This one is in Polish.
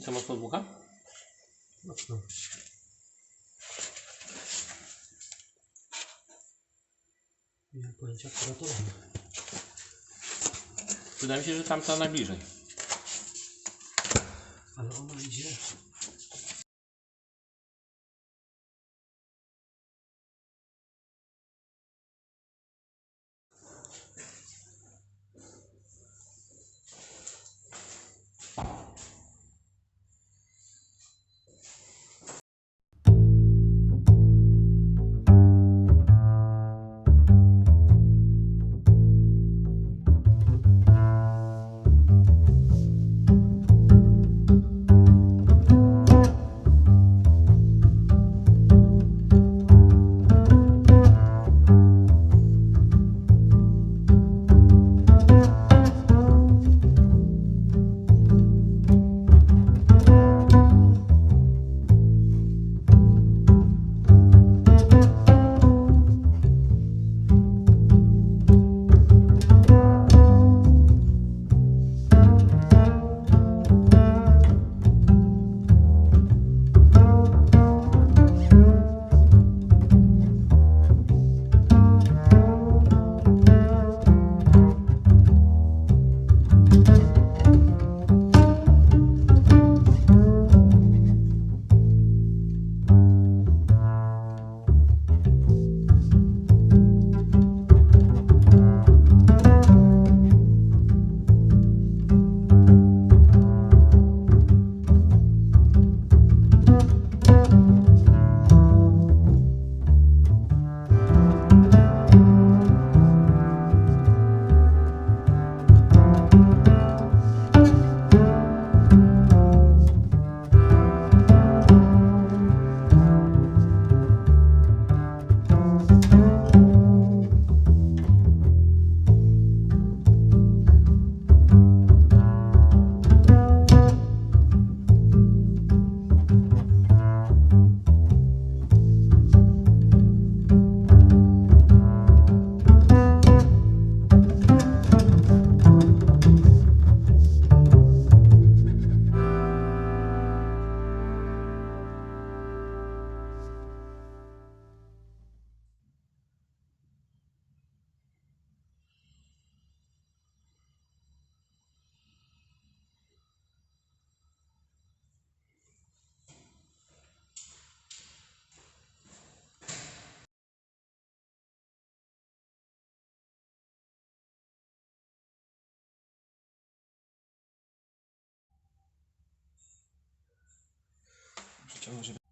co mocno dmucha? Mocno. Nie mam pojęcia, która to lama. Wydaje mi się, że tamta najbliżej. Ale Chao,